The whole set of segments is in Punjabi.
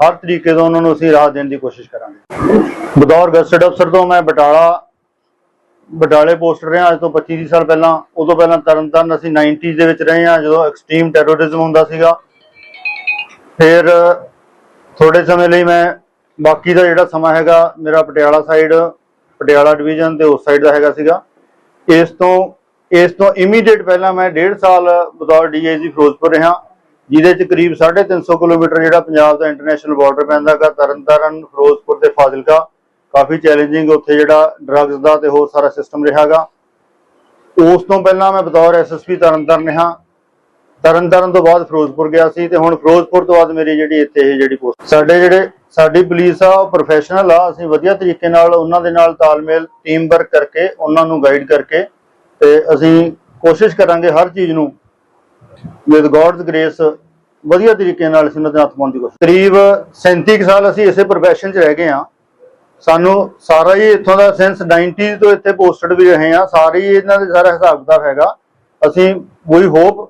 ਹਰ ਤਰੀਕੇ ਤੋਂ ਉਹਨਾਂ ਨੂੰ ਅਸੀਂ ਰਾਹਤ ਦੇਣ ਦੀ ਕੋਸ਼ਿਸ਼ ਕਰਾਂਗੇ। ਬਤੌਰ ਗਸਟਡ ਅਫਸਰ ਤੋਂ ਮੈਂ ਬਟਾਲਾ, ਬਟਾਲੇ ਪੋਸਟ ਰਿਹਾ ਅੱਜ ਤੋਂ 25 ਸਾਲ ਪਹਿਲਾਂ। ਉਦੋਂ ਪਹਿਲਾਂ ਤਰਨਤਾਰਨ ਅਸੀਂ 90s ਦੇ ਵਿੱਚ ਰਹੇ ਹਾਂ, ਜਦੋਂ ਐਕਸਟ੍ਰੀਮ ਟੈਰੋਰਿਜ਼ਮ ਹੁੰਦਾ ਸੀਗਾ। ਫਿਰ ਥੋੜੇ ਸਮੇਂ ਲਈ ਮੈਂ ਬਾਕੀ ਦਾ ਜਿਹੜਾ ਸਮਾਂ ਹੈਗਾ, ਮੇਰਾ ਪਟਿਆਲਾ ਸਾਈਡ ਪਟਿਆਲਾ ਡਿਵੀਜ਼ਨ ਤੇ ਉਸ ਸਾਈਡ ਦਾ ਹੈਗਾ ਸੀਗਾ। ਇਸ ਤੋਂ ਇਸ ਤੋਂ ਇਮੀਡੀਏਟ ਪਹਿਲਾਂ ਮੈਂ 1.5 ਸਾਲ ਬਤੌਰ ਡੀਆਈਜੀ ਫਿਰੋਜ਼ਪੁਰ ਰਿਹਾ। ਜਿਹਦੇ ਚ ਕਰੀਬ 350 ਕਿਲੋਮੀਟਰ ਜਿਹੜਾ ਪੰਜਾਬ ਦਾ ਇੰਟਰਨੈਸ਼ਨਲ ਬਾਰਡਰ ਪੈਂਦਾ ਗਾ, ਤਰਨਤਾਰਨ, ਫਿਰੋਜ਼ਪੁਰ ਤੇ ਫਾਜ਼ਿਲਕਾ। ਕਾਫੀ ਚੈਲੰਜਿੰਗ ਉੱਥੇ ਜਿਹੜਾ ਡਰੱਗਸ ਦਾ ਤੇ ਹੋਰ ਸਾਰਾ ਸਿਸਟਮ ਰਿਹਾਗਾ ਉਸ ਤੋਂ ਪਹਿਲਾਂ ਮੈਂ ਬਤੌਰ ਐਸਐਸਪੀ ਤਰਨਤਾਰਨ ਰਿਹਾ। ਤਰਨਤਾਰਨ ਤੋਂ ਬਾਅਦ ਫਿਰੋਜ਼ਪੁਰ ਗਿਆ ਸੀ ਤੇ ਹੁਣ ਫਿਰੋਜ਼ਪੁਰ ਤੋਂ ਬਾਅਦ ਮੇਰੀ ਜਿਹੜੀ ਇੱਥੇ ਇਹ ਜਿਹੜੀ ਪੋਸਟ ਸਾਡੇ ਜਿਹੜੇ, ਸਾਡੀ ਪੁਲਿਸ ਆ, ਉਹ ਪ੍ਰੋਫੈਸ਼ਨਲ ਆ। ਅਸੀਂ ਵਧੀਆ ਤਰੀਕੇ ਨਾਲ ਉਹਨਾਂ ਦੇ ਨਾਲ ਤਾਲਮੇਲ ਟੀਮ ਵਰਕ ਕਰਕੇ, ਉਹਨਾਂ ਨੂੰ ਗਾਈਡ ਕਰਕੇ ਤੇ ਅਸੀਂ ਕੋਸ਼ਿਸ਼ ਕਰਾਂਗੇ ਹਰ ਚੀਜ਼ ਨੂੰ ਵਿਦ ਗੋਡਸ ਗ੍ਰੇਸ ਵਧੀਆ ਤਰੀਕੇ ਨਾਲ ਅਸੀਂ ਉਹਨਾਂ ਦੇ ਹੱਥ ਪਾਉਣ ਦੀ ਕੋਸ਼ਿਸ਼ ਕਰੀਬ 37 ਸਾਲ ਅਸੀਂ ਇਸੇ profession 'ਚ ਰਹਿ ਗਏ ਆ ਸਾਨੂੰ ਸਾਰਾ ਹੀ ਇੱਥੋਂ ਦਾ ਸੈਂਸ 90s ਤੋਂ ਇੱਥੇ ਪੋਸਟਡ ਵੀ ਰਹੇ ਆ ਸਾਰੇ ਹੀ ਇਹਨਾਂ ਦੇ ਸਾਰਾ ਹਿਸਾਬ ਕਿਤਾਬ ਹੈਗਾ। ਅਸੀਂ ਵੀ ਹੋਪ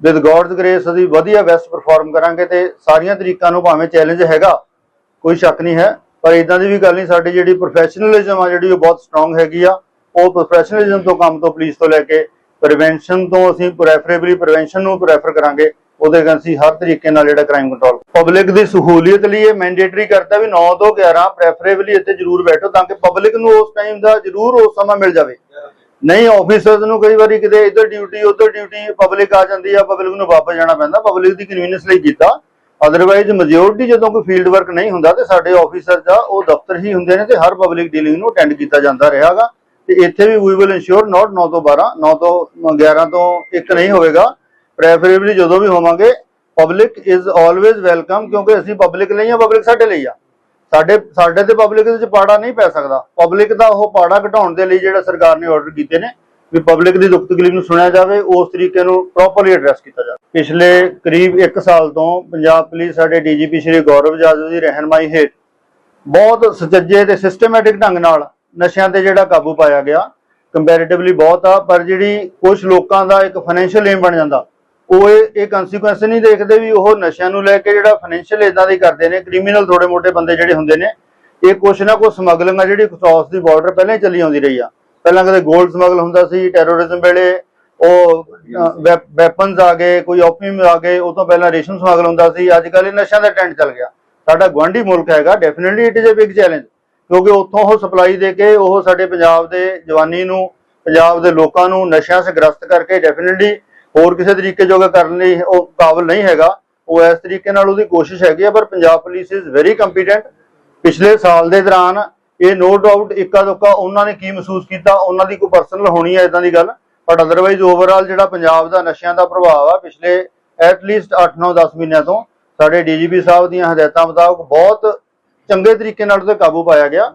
ਵਿਦ ਗੋਡਸ ਗ੍ਰੇਸ ਅਸੀਂ ਵਧੀਆ ਬੈਸਟ ਪਰਫਾਰਮ ਕਰਾਂਗੇ ਤੇ ਸਾਰੀਆਂ ਤਰੀਕਾਂ ਨੂੰ ਭਾਵੇਂ ਚੈਲੰਜ ਹੈਗਾ, ਕੋਈ ਸ਼ੱਕ ਨਹੀਂ ਹੈ। ਪਰ ਇਦਾਂ ਦੀ ਵੀ ਗੱਲ ਨਹੀਂ, ਸਾਡੀ ਜਿਹੜੀ ਪ੍ਰੋਫੈਸ਼ਨਲਿਜ਼ਮ ਆ ਜਿਹੜੀ ਉਹ ਬਹੁਤ ਸਟਰੋਂਗ ਹੈਗੀ ਆ। ਉਹ ਪ੍ਰੋਫੈਸ਼ਨਲਿਜ਼ਮ ਤੋਂ ਕੰਮ ਤੋਂ ਪੁਲਿਸ ਤੋਂ ਲੈ ਕੇ ਪ੍ਰੀਵੈਂਸ਼ਨ ਤੋਂ ਅਸੀਂ ਪ੍ਰੈਫਰੇਬਲੀ ਪ੍ਰੀਵੈਂਸ਼ਨ ਨੂੰ ਪ੍ਰੈਫਰ ਕਰਾਂਗੇ, ਉਹਦੇ ਨਾਲ ਅਸੀਂ ਹਰ ਤਰੀਕੇ ਨਾਲ ਜਿਹੜਾ ਕ੍ਰਾਈਮ ਕੰਟਰੋਲ ਪਬਲਿਕ ਦੀ ਸਹੂਲੀਅਤ ਲਈ ਇਹ ਮੈਂਡੇਟਰੀ ਕਰਤਾ ਵੀ 9 ਤੋਂ 11 ਪ੍ਰੈਫਰੇਬਲੀ ਇੱਥੇ ਜ਼ਰੂਰ ਬੈਠੋ ਤਾਂ ਕਿ ਪਬਲਿਕ ਨੂੰ ਉਸ ਟਾਈਮ ਦਾ ਜ਼ਰੂਰ ਉਸ ਸਮਾਂ ਮਿਲ ਜਾਵੇ। ਨਹੀਂ ਆਫੀਸਰਸ ਨੂੰ ਕਈ ਵਾਰੀ ਕਿਤੇ ਇੱਧਰ ਡਿਊਟੀ ਉੱਧਰ ਡਿਊਟੀ ਪਬਲਿਕ ਆ ਜਾਂਦੀ ਆ ਪਬਲਿਕ ਨੂੰ ਵਾਪਸ ਜਾਣਾ ਪੈਂਦਾ ਪਬਲਿਕ ਦੀ ਕਨਵੀਨੀਅੰਸ ਲਈ ਕੀਤਾ। ਅਦਰਵਾਈਜ਼ ਮੈਜੋਰਟੀ ਜਦੋਂ ਕੋਈ ਫੀਲਡ ਵਰਕ ਨਹੀਂ ਹੁੰਦਾ ਤੇ ਸਾਡੇ ਆਫੀਸਰ ਆ ਉਹ ਦਫ਼ਤਰ ਹੀ ਹੁੰਦੇ ਨੇ ਤੇ ਹਰ ਪਬਲਿਕ ਡੀਲਿੰਗ ਨੂੰ ਅਟੈਂਡ ਕੀਤਾ ਜਾਂਦਾ ਰਿਹਾਗਾ ਤੇ ਇੱਥੇ ਵੀ ਵੀ ਵਿਲ ਇਨਸ਼ੋਰ ਨਾਟ 9 ਤੋਂ 12 9 ਤੋਂ 11 ਤੋਂ 1 ਨਹੀਂ ਹੋਵੇਗਾ। ਪ੍ਰੈਫਰੇਬਲੀ ਜਦੋਂ ਵੀ ਹੋਵਾਂਗੇ ਪਬਲਿਕ ਇਜ਼ ਆਲਵੇਜ਼ ਵੈਲਕਮ ਕਿਉਂਕਿ ਅਸੀਂ ਪਬਲਿਕ ਲਈ ਆ ਪਬਲਿਕ ਸਾਡੇ ਲਈ ਆ। ਸਾਡੇ ਸਾਡੇ ਤੇ ਪਬਲਿਕ ਦੇ ਵਿੱਚ ਪਾੜਾ ਨਹੀਂ ਪੈ ਸਕਦਾ। ਪਬਲਿਕ ਦਾ ਉਹ ਪਾੜਾ ਘਟਾਉਣ ਦੇ ਲਈ ਜਿਹੜਾ ਸਰਕਾਰ ਨੇ ਆਰਡਰ ਕੀਤੇ ਨੇ, ਵੀ ਪਬਲਿਕ ਦੀ ਦੁੱਖ ਤਕਲੀਫ ਨੂੰ ਸੁਣਿਆ ਜਾਵੇ, ਉਸ ਤਰੀਕੇ ਨੂੰ ਪ੍ਰੋਪਰਲੀ ਐਡਰੈਸ ਕੀਤਾ ਜਾਵੇ। ਪਿਛਲੇ ਕਰੀਬ 1 ਸਾਲ ਤੋਂ ਪੰਜਾਬ ਪੁਲਿਸ ਸਾਡੇ ਡੀਜੀਪੀ ਸ਼੍ਰੀ ਗੌਰਵ ਜਾਦਵ ਦੀ ਰਹਿਨਮਾਈ ਹੇਠ ਬਹੁਤ ਸੁਚੱਜੇ ਤੇ ਸਿਸਟਮੈਟਿਕ ਢੰਗ ਨਾਲ ਨਸ਼ਿਆਂ ਤੇ ਜਿਹੜਾ ਕਾਬੂ ਪਾਇਆ ਗਿਆ ਕੰਪੈਰੀਟਿਵਲੀ ਬਹੁਤ ਆ, ਪਰ ਜਿਹੜੀ ਕੁਝ ਲੋਕਾਂ ਦਾ ਇੱਕ ਫਾਈਨੈਂਸ਼ੀਅਲ ਏਮ ਬਣ ਜਾਂਦਾ, ਉਹ ਇਹ ਇਹ ਕਨਸੀਕੁਐਂਸ ਨਹੀਂ ਦੇਖਦੇ ਵੀ ਉਹ ਨਸ਼ਿਆਂ ਨੂੰ ਲੈ ਕੇ ਜਿਹੜਾ ਫਾਈਨੈਂਸ਼ੀਅਲ ਇਦਾਂ ਦੇ ਕਰਦੇ ਨੇ ਕ੍ਰਿਮੀਨਲ ਥੋੜੇ ਮੋਟੇ ਬੰਦੇ ਜਿਹੜੇ ਹੁੰਦੇ ਨੇ, ਇਹ ਕੁਛ ਨਾ ਕੁਛ ਸਮਗਲਿੰਗ ਆ ਜਿਹੜੀ ਕ੍ਰਾਸ ਦੀ ਬਾਰਡਰ ਪਹਿਲਾਂ ਹੀ ਚੱਲੀ ਆਉਂਦੀ ਰਹੀ ਆ। ਪਹਿਲਾਂ ਕਦੇ 골ਡ ਸਮਗਲ ਹੁੰਦਾ ਸੀ ਟੈਰੋਰਿਜ਼ਮ ਵੇਲੇ, ਉਹ ਵੈਪਨਸ ਆ ਗਏ, ਕੋਈ ਓਪੀਅਮ ਆ ਗਏ, ਉਹ ਤੋਂ ਪਹਿਲਾਂ ਰੇਸ਼ਮ ਸਮਗਲ ਹੁੰਦਾ ਸੀ, ਅੱਜ ਕੱਲ੍ਹ ਇਹ ਨਸ਼ਿਆਂ ਦਾ ਟ੍ਰੈਂਡ ਚੱਲ ਗਿਆ। ਸਾਡਾ ਗਵਾਂਢੀ ਮੁਲਕ ਹੈਗਾ definitely it is a big challenge ਕਿਉਂਕਿ ਉੱਥੋਂ ਉਹ ਸਪਲਾਈ ਦੇ ਕੇ ਉਹ ਸਾਡੇ ਪੰਜਾਬ ਦੇ ਜਵਾਨੀ ਨੂੰ, ਪੰਜਾਬ ਦੇ ਲੋਕਾਂ ਨੂੰ ਨਸ਼ਿਆਂ ਸੇ ਗ੍ਰਸਤ ਕਰਕੇ ਡੈਫੀਨਿਟਲੀ ਹੋਰ ਕਿਸੇ ਤਰੀਕੇ ਜੋਗਾ ਕਰਨ ਲਈ ਉਹ ਕਾਬਲ ਨਹੀਂ ਹੈਗਾ। ਉਹ ਇਸ ਤਰੀਕੇ ਨਾਲ ਉਹਦੀ ਕੋਸ਼ਿਸ਼ ਹੈਗੀ ਆ, ਪਰ Punjab police is very competent ਪਿਛਲੇ ਸਾਲ ਦੇ ਦੌਰਾਨ ਇਹ ਨੋ ਡਾਊਟ ਇੱਕਾ ਦੁੱਕਾ ਉਹਨਾਂ ਨੇ ਕੀ ਮਹਿਸੂਸ ਕੀਤਾ, ਉਹਨਾਂ ਦੀ ਕੋਈ ਪਰਸਨਲ ਹੋਣੀ ਹੈ ਇਦਾਂ ਦੀ ਗੱਲ। ਬਟ ਅਦਰਵਾਈਜ਼ ਓਵਰਆਲ ਜਿਹੜਾ ਪੰਜਾਬ ਦਾ ਨਸ਼ਿਆਂ ਦਾ ਪ੍ਰਭਾਵ ਆ, ਪਿਛਲੇ ਐਟ ਲੀਸਟ 8 9 10 ਮਹੀਨਿਆਂ ਤੋਂ ਸਾਡੇ ਡੀਜੀਪੀ ਸਾਹਿਬ ਦੀਆਂ ਹਦਾਇਤਾਂ ਮੁਤਾਬਕ ਬਹੁਤ ਚੰਗੇ ਤਰੀਕੇ ਨਾਲ ਉਹਦੇ ਕਾਬੂ ਪਾਇਆ ਗਿਆ।